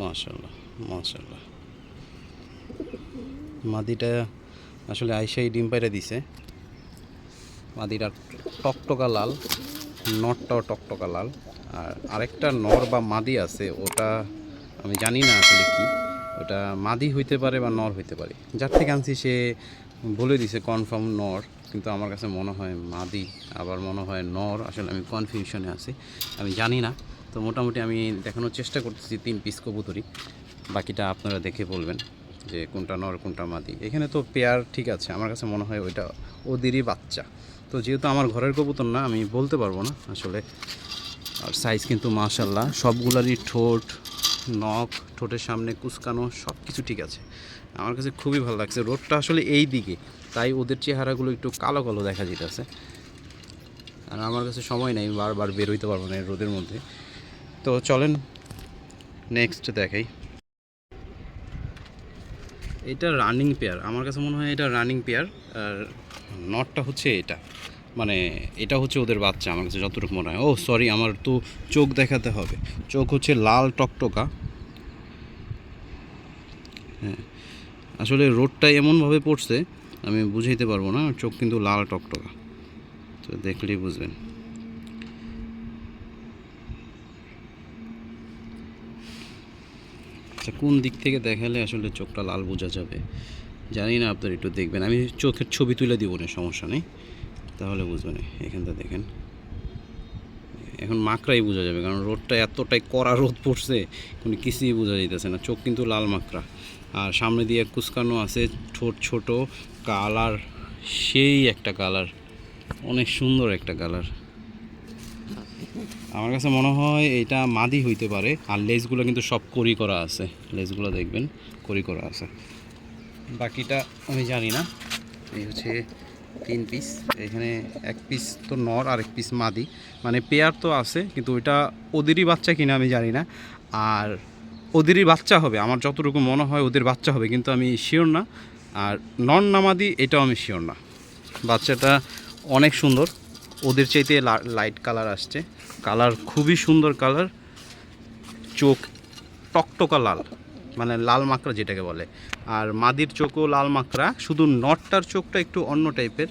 মাশাল্লাহ মাশাল্লাহ মাদিটা আসলে আইসাই ডিম পাইরা দিছে। মাদিটা টকটকা লাল নরটাও টকটকা লাল। আর আরেকটা নর বা মাদি আছে, ওটা আমি জানি না আসলে কি। ওটা মাদি হইতে পারে বা নর হইতে পারে। যার থেকে আনছি সে বলে দিছে কনফার্ম নর, কিন্তু আমার কাছে মনে হয় মাদি, আবার মনে হয় নর। আসলে আমি কনফিউশনে আছি, আমি জানি না। তো মোটামুটি আমি দেখানোর চেষ্টা করতেছি তিন পিস কবুতরি বাকিটা আপনারা দেখে বলবেন যে কোনটা নর, কোনটা মাদি। এখানে তো পেয়ার ঠিক আছে, আমার কাছে মনে হয় ওইটা ওদেরই বাচ্চা। তো যেহেতু আমার ঘরের কবুতর না, আমি বলতে পারব না আসলে। আর সাইজ কিন্তু মাশাল্লাহ সবগুলারই ঠোঁট, নখ, ঠোঁটের সামনে কুচকানো সব কিছু ঠিক আছে। আমার কাছে খুবই ভালো লাগছে রোডটা আসলে এই দিকে, তাই ওদের চেহারাগুলো একটু কালো কালো দেখা যেতেছে। আর আমার কাছে সময় নেই, বারবার বের হইতে পারব না রোদের মধ্যে। তো চলেন নেক্সট দেখাই। এটা রানিং পেয়ার আমার কাছে মনে হয় এটা রানিং পেয়ার আর নটটা হচ্ছে এটা। মানে এটা হচ্ছে ওদের বাচ্চা, আমার কাছে যতটুকু মনে হয়। ও সরি আমার তো চোখ দেখাতে হবে। চোখ হচ্ছে লাল টকটকা। হ্যাঁ আসলে রোডটা এমনভাবে পড়ছে, আমি বুঝাইতে পারব না, চোখ কিন্তু লাল টকটকা। তো দেখলেই বুঝবেন। আচ্ছা কোন দিক থেকে দেখালে আসলে চোখটা লাল বোঝা যাবে? জানি না, আপনার একটু দেখবেন। আমি চোখের ছবি তুলে দিব না, সমস্যা নেই। তাহলে বুঝবেন, এখানটা দেখেন। এখন মাকড়াই বোঝা যাবে, কারণ রোদটা এতটাই কড়া রোদ পড়ছে, কোনো কিছুই বোঝা যাইতেছে না। চোখ কিন্তু লাল মাকড়া। আর সামনে দিয়ে কুচকানো আছে ছোট ছোট কালার, সেই একটা কালার। অনেক সুন্দর একটা কালার। আমার কাছে মনে হয় এটা মাদি হইতে পারে। আর লেজগুলো কিন্তু সব করি করা আছে। লেজগুলো দেখবেন, করি করা আছে। বাকিটা আমি জানি না। এই হচ্ছে তিন পিস এখানে এক পিস তো নর আর এক পিস মাদি। মানে পেয়ার তো আছে, কিন্তু ওইটা ওদেরই বাচ্চা কিনা আমি জানি না। আর ওদেরই বাচ্চা হবে, আমার যতটুকু মনে হয় ওদের বাচ্চা হবে, কিন্তু আমি শিওর না। আর নন নামাদি এটাও আমি শিওর না। বাচ্চাটা অনেক সুন্দর। ওদের চাইতে লাইট কালার আসছে। কালার খুবই সুন্দর কালার চোখ টকটকা লাল মানে লাল মাকড়া যেটাকে বলে। আর মাদির চোখও লাল মাকড়া, শুধু নটটার চোখটা একটু অন্য টাইপের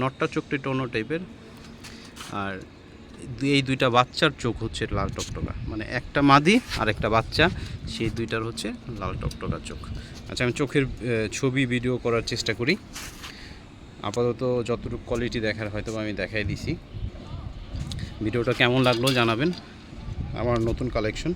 নটটার চোখটা একটু অন্য টাইপের আর এই দুইটা বাচ্চার চোখ হচ্ছে লাল টকটকা। মানে একটা মাদি আর একটা বাচ্চা, সেই দুইটার হচ্ছে লাল টকটকা চোখ। আচ্ছা আমি চোখের ছবি ভিডিও করার চেষ্টা করি। আপাতত যতটুকু কোয়ালিটি দেখার হয়তো আমি দেখাই দিছি। ভিডিওটা কেমন লাগল জানাবেন। আমার নতুন কালেকশন